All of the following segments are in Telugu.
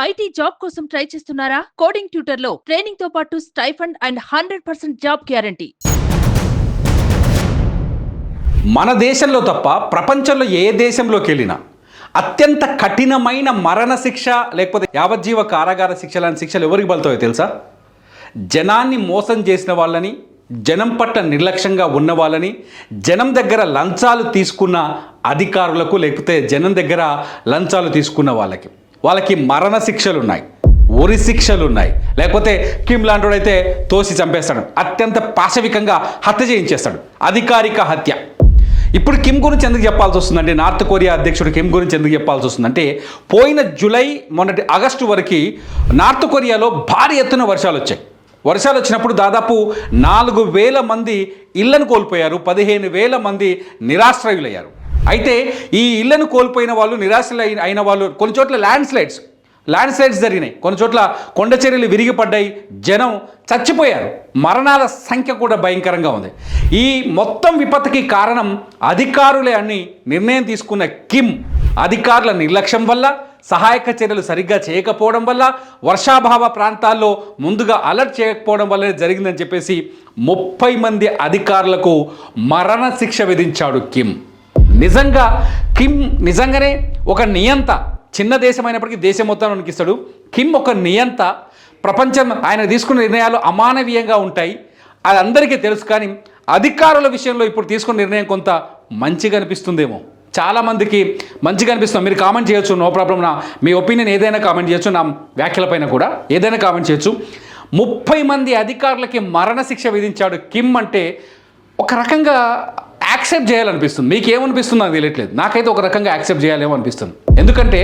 ఐటీ జాబ్ కోసం ట్రై చేస్తున్నారా? కోడింగ్ ట్యూటర్లో ట్రైనింగ్తో పాటు stipend and hundred percent job guarantee. మన దేశంలో తప్ప ప్రపంచంలో ఏ దేశంలోకి వెళ్ళినా అత్యంత కఠినమైన మరణ శిక్ష లేకపోతే యావజ్జీవ కారాగార శిక్ష లాంటి శిక్షలు ఎవరికి బలుతాయో తెలుసా? జనాన్ని మోసం చేసిన వాళ్ళని జనం పట్ల నిర్లక్ష్యంగా ఉన్న వాళ్ళని జనం దగ్గర లంచాలు తీసుకున్న అధికారులకు లేకపోతే జనం దగ్గర లంచాలు తీసుకున్న వాళ్ళకి. వాళ్ళకి మరణ శిక్షలు ఉన్నాయి ఉరి శిక్షలు ఉన్నాయి లేకపోతే కిమ్ లాంటివాడైతే తోసి చంపేస్తాడు అత్యంత పాశవికంగా హత్య చేయించేస్తాడు అధికారిక హత్య. ఇప్పుడు కిమ్ గురించి ఎందుకు చెప్పాల్సి వస్తుందంటే నార్త్ కొరియా అధ్యక్షుడు కిమ్ గురించి ఎందుకు చెప్పాల్సి వస్తుందంటే పోయిన జూలై మొన్నటి ఆగస్టు వరకు నార్త్ కొరియాలో భారీ ఎత్తున వర్షాలు వచ్చాయి. వర్షాలు వచ్చినప్పుడు దాదాపు నాలుగు వేల మంది ఇళ్ళను కోల్పోయారు పదిహేను వేల మంది నిరాశ్రయులయ్యారు. అయితే ఈ ఇళ్ళను కోల్పోయిన వాళ్ళు నిరాశలు అయిన- వాళ్ళు కొన్ని చోట్ల ల్యాండ్ స్లైడ్స్ ల్యాండ్ స్లైడ్స్ జరిగినాయి. కొన్ని చోట్ల కొండ చర్యలు విరిగిపడ్డాయి. జనం చచ్చిపోయారు. మరణాల సంఖ్య కూడా భయంకరంగా ఉంది. ఈ మొత్తం విపత్తుకి కారణం అధికారులే అని నిర్ణయం తీసుకున్న కిమ్. అధికారుల నిర్లక్ష్యం వల్ల సహాయక చర్యలు సరిగ్గా చేయకపోవడం వల్ల వర్షాభావ ప్రాంతాల్లో ముందుగా అలర్ట్ చేయకపోవడం వల్లనే జరిగిందని చెప్పేసి ముప్పై మంది అధికారులకు మరణ శిక్ష విధించాడు కిమ్. నిజంగా కిమ్ నిజంగానే ఒక నియంత చిన్న దేశమైనప్పటికీ దేశం మొత్తం అనిపిస్తాడు కిమ్ ఒక నియంత ప్రపంచం ఆయన తీసుకున్న నిర్ణయాలు అమానవీయంగా ఉంటాయి. అది అందరికీ తెలుసు కానీ అధికారుల విషయంలో ఇప్పుడు తీసుకున్న నిర్ణయం కొంత మంచిగా అనిపిస్తుందేమో. చాలామందికి మంచిగా అనిపిస్తుంది. మీరు కామెంట్ చేయొచ్చు నో ప్రాబ్లం నా. మీ ఒపీనియన్ ఏదైనా కామెంట్ చేయొచ్చు నా వ్యాఖ్యలపైన కూడా ఏదైనా కామెంట్ చేయొచ్చు. ముప్పై మంది అధికారులకి మరణశిక్ష విధించాడు కిమ్ అంటే ఒక రకంగా యాక్సెప్ట్ చేయాలనిపిస్తుంది. మీకు ఏమనిపిస్తుందో నాకు తెలియట్లేదు. నాకైతే ఒక రకంగా యాక్సెప్ట్ చేయాలేమో అనిపిస్తుంది. ఎందుకంటే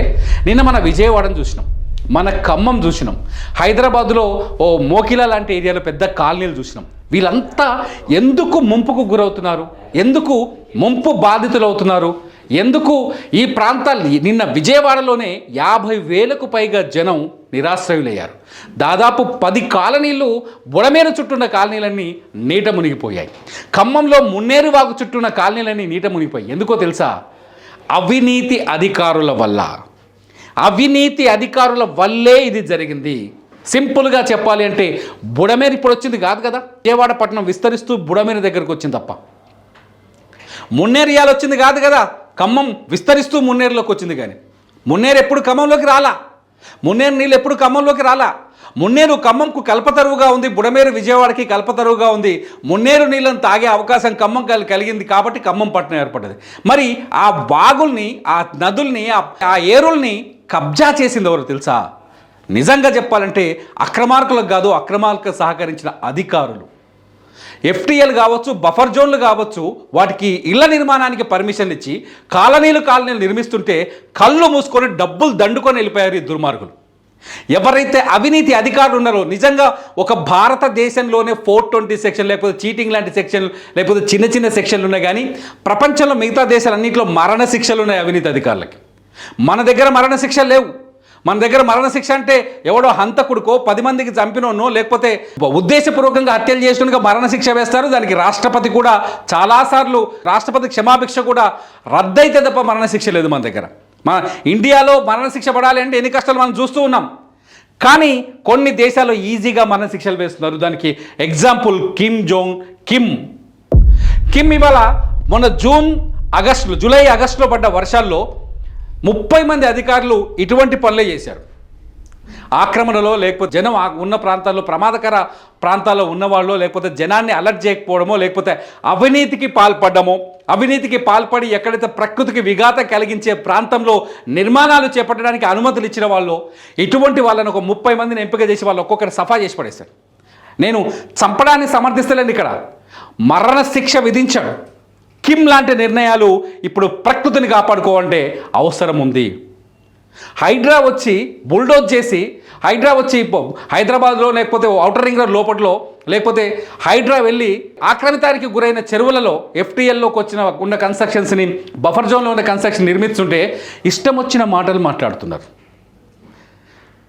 నిన్న మన విజయవాడను చూసినాం. మన ఖమ్మం చూసినాం. హైదరాబాద్లో ఓ మోకిలా లాంటి ఏరియాలో పెద్ద కాలనీలు చూసినాం. వీళ్ళంతా ఎందుకు ముంపుకు గురవుతున్నారు? ఎందుకు ముంపు బాధితులు అవుతున్నారు ఎందుకు ఈ ప్రాంతాలు నిన్న విజయవాడలోనే యాభై వేలకు పైగా జనం నిరాశ్రయులయ్యారు. దాదాపు పది కాలనీలు బుడమేరు చుట్టూన్న కాలనీలన్నీ నీట మునిగిపోయాయి. ఖమ్మంలో మున్నేరు వాగు చుట్టూన్న కాలనీలన్నీ నీట మునిగిపోయాయి. ఎందుకో తెలుసా? అవినీతి అధికారుల వల్ల. అవినీతి అధికారుల వల్లే ఇది జరిగింది. సింపుల్గా చెప్పాలి అంటే బుడమేరు ఇప్పుడు వచ్చింది కాదు కదా? విజయవాడ పట్టణం విస్తరిస్తూ బుడమేరు దగ్గరకు వచ్చింది తప్ప. మున్నేరియాలు వచ్చింది కాదు కదా? ఖమ్మం విస్తరిస్తూ మున్నేరులోకి వచ్చింది కానీ. మున్నేరు ఎప్పుడు ఖమ్మంలోకి రాలా? మున్నేరు నీళ్ళు ఎప్పుడు ఖమ్మంలోకి రాలా? మున్నేరు ఖమ్మంకు కల్పతరువుగా ఉంది బుడమేరు విజయవాడకి కల్పతరువుగా ఉంది. మున్నేరు నీళ్ళను తాగే అవకాశం ఖమ్మం కలిగింది కాబట్టి ఖమ్మం పట్టణం ఏర్పడ్డది. మరి ఆ వాగుల్ని ఆ నదుల్ని ఆ- ఏరుల్ని కబ్జా చేసింది ఎవరు తెలుసా? నిజంగా చెప్పాలంటే అక్రమార్కులకు కాదు అక్రమార్కు సహకరించిన అధికారులు. ఎఫ్టీఎల్ కావచ్చు బఫర్ జోన్లు కావచ్చు వాటికి ఇళ్ళ నిర్మాణానికి పర్మిషన్ ఇచ్చి కాలనీలు కాలనీలు నిర్మిస్తుంటే కళ్ళు మూసుకొని డబ్బులు దండుకొని వెళ్ళిపోయారు ఈ దుర్మార్గులు. ఎవరైతే అవినీతి అధికారులు ఉన్నారో నిజంగా ఒక భారతదేశంలోనే ఫోర్ ట్వంటీ సెక్షన్ లేకపోతే చీటింగ్ లాంటి సెక్షన్ లేకపోతే చిన్న చిన్న సెక్షన్లు ఉన్నాయి కానీ ప్రపంచంలో మిగతా దేశాలన్నింటిలో మరణ శిక్షలు ఉన్నాయి అవినీతి అధికారులకి. మన దగ్గర మరణ శిక్షలు లేవు. మన దగ్గర మరణశిక్ష అంటే ఎవడో హంతకుడికో పది మందికి చంపినోనో లేకపోతే ఉద్దేశపూర్వకంగా హత్యలు చేసినగా మరణశిక్ష వేస్తారు. దానికి రాష్ట్రపతి కూడా చాలాసార్లు రాష్ట్రపతి క్షమాభిక్ష కూడా రద్దయితే తప్ప మరణశిక్ష లేదు మన దగ్గర. మన ఇండియాలో మరణశిక్ష పడాలి అంటే ఎన్ని కష్టాలు మనం చూస్తూ ఉన్నాం. కానీ కొన్ని దేశాల్లో ఈజీగా మరణశిక్షలు వేస్తున్నారు. దానికి example Kim Jong Kim. Kim ఇవాళ మొన్న జూన్ ఆగస్టులో జూలై ఆగస్టులో పడ్డ వర్షాల్లో ముప్పై మంది అధికారులు ఇటువంటి పనులే చేశారు. ఆక్రమణలో లేకపోతే జనం ఉన్న ప్రాంతాల్లో ప్రమాదకర ప్రాంతాల్లో ఉన్నవాళ్ళు లేకపోతే జనాన్ని అలర్ట్ చేయకపోవడమో లేకపోతే అవినీతికి పాల్పడమో అవినీతికి పాల్పడి ఎక్కడైతే ప్రకృతికి విఘాతం కలిగించే ప్రాంతంలో నిర్మాణాలు చేపట్టడానికి అనుమతులు ఇచ్చిన వాళ్ళు ఇటువంటి వాళ్ళని ఒక ముప్పై మందిని ఎంపిక చేసి వాళ్ళు ఒక్కొక్కరు సఫా చేసి పడేశారు. నేను చంపడాన్ని సమర్థిస్తలేను ఇక్కడ. మరణ శిక్ష విధించాడు. కిమ్ లాంటి నిర్ణయాలు ఇప్పుడు ప్రకృతిని కాపాడుకోవాలంటే అవసరం ఉంది. హైడ్రా వచ్చి బుల్డోజ్ చేసి హైడ్రా వచ్చి హైదరాబాద్లో లేకపోతే ఔటర్ రింగ్ రోడ్ లోపట్లో లేకపోతే హైడ్రా వెళ్ళి ఆక్రమితానికి గురైన చెరువులలో ఎఫ్టీఎల్లోకి వచ్చిన ఉన్న కన్స్ట్రక్షన్స్ని బఫర్ జోన్లో ఉన్న కన్స్ట్రక్షన్ నిర్మిస్తుంటే ఇష్టం వచ్చిన మాటలు మాట్లాడుతున్నారు.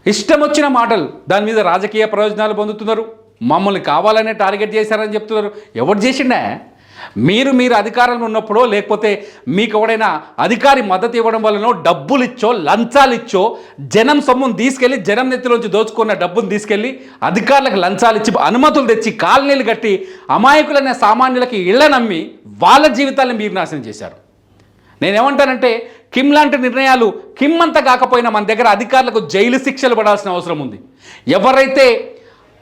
ఇష్టం వచ్చిన మాటలు దాని మీద రాజకీయ ప్రయోజనాలు పొందుతున్నారు. మమ్మల్ని కావాలనే టార్గెట్ చేశారని చెప్తున్నారు. ఎవరు చేసిండే? మీరు మీరు అధికారంలో ఉన్నప్పుడో లేకపోతే మీకు ఎవడైనా అధికారి మద్దతు ఇవ్వడం వల్లనో డబ్బులు ఇచ్చో లంచాలు ఇచ్చో జనం సొమ్మును తీసుకెళ్ళి జనం నెత్తిలోంచి దోచుకున్న డబ్బును తీసుకెళ్ళి అధికారులకు లంచాలు ఇచ్చి అనుమతులు తెచ్చి కాలనీలు కట్టి అమాయకులైన సామాన్యులకి ఇళ్ళ నమ్మి వాళ్ళ జీవితాలను మీరు నాశనం చేశారు. నేనేమంటానంటే కిమ్ లాంటి నిర్ణయాలు కిమ్ అంతా కాకపోయినా మన దగ్గర అధికారులకు జైలు శిక్షలు పడాల్సిన అవసరం ఉంది. ఎవరైతే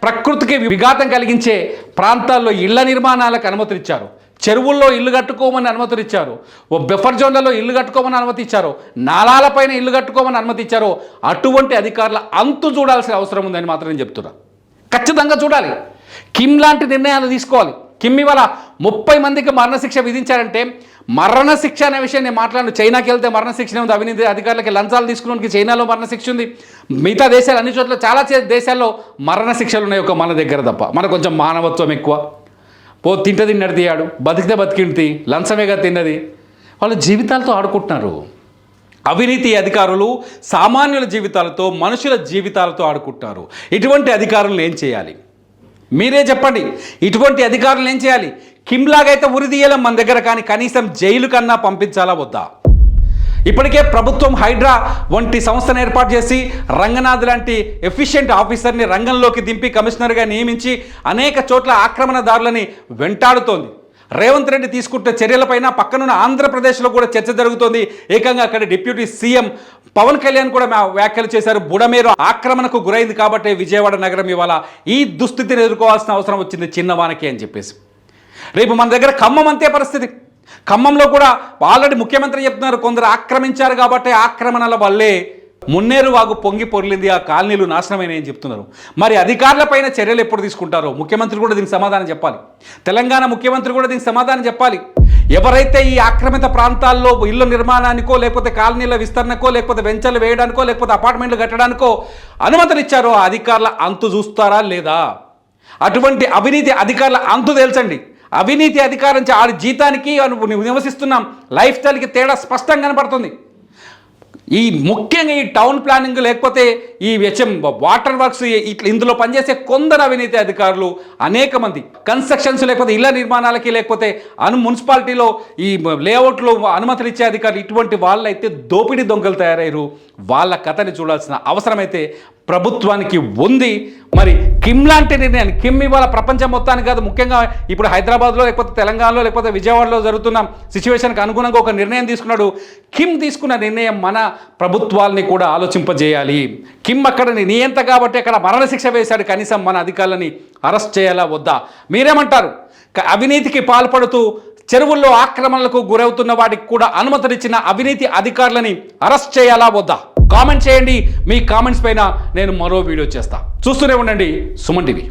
ప్రకృతికి విఘాతం కలిగించే ప్రాంతాల్లో ఇళ్ళ నిర్మాణాలకు అనుమతులు ఇచ్చారు చెరువుల్లో ఇల్లు కట్టుకోమని అనుమతులు ఇచ్చారు ఓ బెఫర్ జోన్లలో ఇల్లు కట్టుకోమని అనుమతి ఇచ్చారు నాలాలపైన ఇల్లు కట్టుకోమని అనుమతి ఇచ్చారు అటువంటి అధికారుల అంతు చూడాల్సిన అవసరం ఉందని మాత్రం నేను చెప్తున్నా. ఖచ్చితంగా చూడాలి. కిమ్ లాంటి నిర్ణయాలు తీసుకోవాలి. కిమ్ ఇవాళ ముప్పై మందికి మరణశిక్ష విధించారంటే మరణశిక్ష అనే విషయం నేను మాట్లాడు చైనాకి వెళ్తే మరణశిక్ష ఉంది. అవినీతి అధికారులకి లంచాలు తీసుకున్నానికి చైనాలో మరణశిక్ష ఉంది. మిగతా దేశాలు అన్ని చోట్ల చాలా చే- దేశాల్లో మరణశిక్షలు ఉన్నాయి ఒక మన దగ్గర తప్ప. మన కొంచెం మానవత్వం ఎక్కువ. పో తింట తిన్నది తీయాడు. బతికితే బతికింటి లంచమేగా తిన్నది. వాళ్ళ జీవితాలతో ఆడుకుంటున్నారు. అవినీతి అధికారులు సామాన్యుల జీవితాలతో మనుషుల జీవితాలతో ఆడుకుంటున్నారు. ఇటువంటి అధికారులను ఏం చేయాలి? మీరే చెప్పండి. ఇటువంటి అధికారులు ఏం చేయాలి? కిమ్లాగైతే ఉరిదీయలం మన దగ్గర కానీ కనీసం జైలు కన్నా పంపించాలా వద్దా? ఇప్పటికే ప్రభుత్వం హైడ్రా వంటి సంస్థను ఏర్పాటు చేసి రంగనాథ్ లాంటి ఎఫిషియెంట్ ఆఫీసర్ని రంగంలోకి దింపి కమిషనర్గా నియమించి అనేక చోట్ల ఆక్రమణదారులని వెంటాడుతోంది. రేవంత్ రెడ్డి తీసుకుంటున్న చర్యలపైన పక్కనున్న ఆంధ్రప్రదేశ్లో కూడా చర్చ జరుగుతోంది. ఏకంగా అక్కడ డిప్యూటీ సీఎం పవన్ కళ్యాణ్ కూడా వ్యాఖ్యలు చేశారు. బుడమేరు ఆక్రమణకు గురైంది కాబట్టి విజయవాడ నగరం ఇవాళ ఈ దుస్థితిని ఎదుర్కోవాల్సిన అవసరం వచ్చింది చిన్నవానికి అని చెప్పేసి. రేపు మన దగ్గర ఖమ్మం అంతే పరిస్థితి. ఖమ్మంలో కూడా ఆల్రెడీ ముఖ్యమంత్రి చెప్తున్నారు కొందరు ఆక్రమించారు కాబట్టి ఆక్రమణల వల్లే మున్నేరు వాగు పొంగి పొర్లింది ఆ కాలనీలు నాశనమైనవి చెప్తున్నారు. మరి అధికారులపైన చర్యలు ఎప్పుడు తీసుకుంటారో? ముఖ్యమంత్రి కూడా దీనికి సమాధానం చెప్పాలి. తెలంగాణ ముఖ్యమంత్రి కూడా దీనికి సమాధానం చెప్పాలి. ఎవరైతే ఈ ఆక్రమిత ప్రాంతాల్లో ఇళ్ళ నిర్మాణానికో లేకపోతే కాలనీల విస్తరణకో లేకపోతే వెంచర్లు వేయడానికో లేకపోతే అపార్ట్మెంట్లు కట్టడానికో అనుమతులు ఇచ్చారో ఆ అధికారుల అంతు చూస్తారా లేదా? అటువంటి అవినీతి అధికారుల అంతు తేల్చండి. అవినీతి అధికారం నుంచి ఆడి జీతానికి నివసిస్తున్నాం. లైఫ్ స్టైల్కి తేడా స్పష్టంగా కనపడుతుంది. ఈ ముఖ్యంగా ఈ టౌన్ ప్లానింగ్ లేకపోతే ఈ హెచ్ఎం వాటర్ వర్క్స్ ఇట్లా ఇందులో పనిచేసే కొందరు అవినీతి అధికారులు అనేక మంది. కన్స్ట్రక్షన్స్ లేకపోతే ఇళ్ళ నిర్మాణాలకి లేకపోతే అను మున్సిపాలిటీలో ఈ లేఅవుట్లో అనుమతులు ఇచ్చే అధికారులు ఇటువంటి వాళ్ళైతే దోపిడీ దొంగలు తయారయ్యారు. వాళ్ళ కథని చూడాల్సిన అవసరమైతే ప్రభుత్వానికి ఉంది. మరి కిమ్ లాంటి నిర్ణయాన్ని కిమ్ ఇవాళ ప్రపంచం మొత్తానికి కాదు ముఖ్యంగా ఇప్పుడు హైదరాబాద్లో లేకపోతే తెలంగాణలో లేకపోతే విజయవాడలో జరుగుతున్న సిచ్యువేషన్కి అనుగుణంగా ఒక నిర్ణయం తీసుకున్నాడు. కిమ్ తీసుకున్న నిర్ణయం మన ప్రభుత్వాల్ని కూడా ఆలోచింపజేయాలి. కిమ్ అక్కడ నియంత కాబట్టి అక్కడ మరణశిక్ష వేశాడు. కనీసం మన అధికారులని అరెస్ట్ చేయాలా వద్దా? మీరేమంటారు? అవినీతికి పాల్పడుతూ చెరువుల్లో ఆక్రమణలకు గురవుతున్న వాటికి కూడా అనుమతినిచ్చిన అవినీతి అధికారులని అరెస్ట్ చేయాలా వద్దా? కామెంట్ చేయండి మీ కామెంట్స్ పైన నేను మరో వీడియో చేస్తా. చూస్తూనే ఉండండి సుమన్ టీవీ.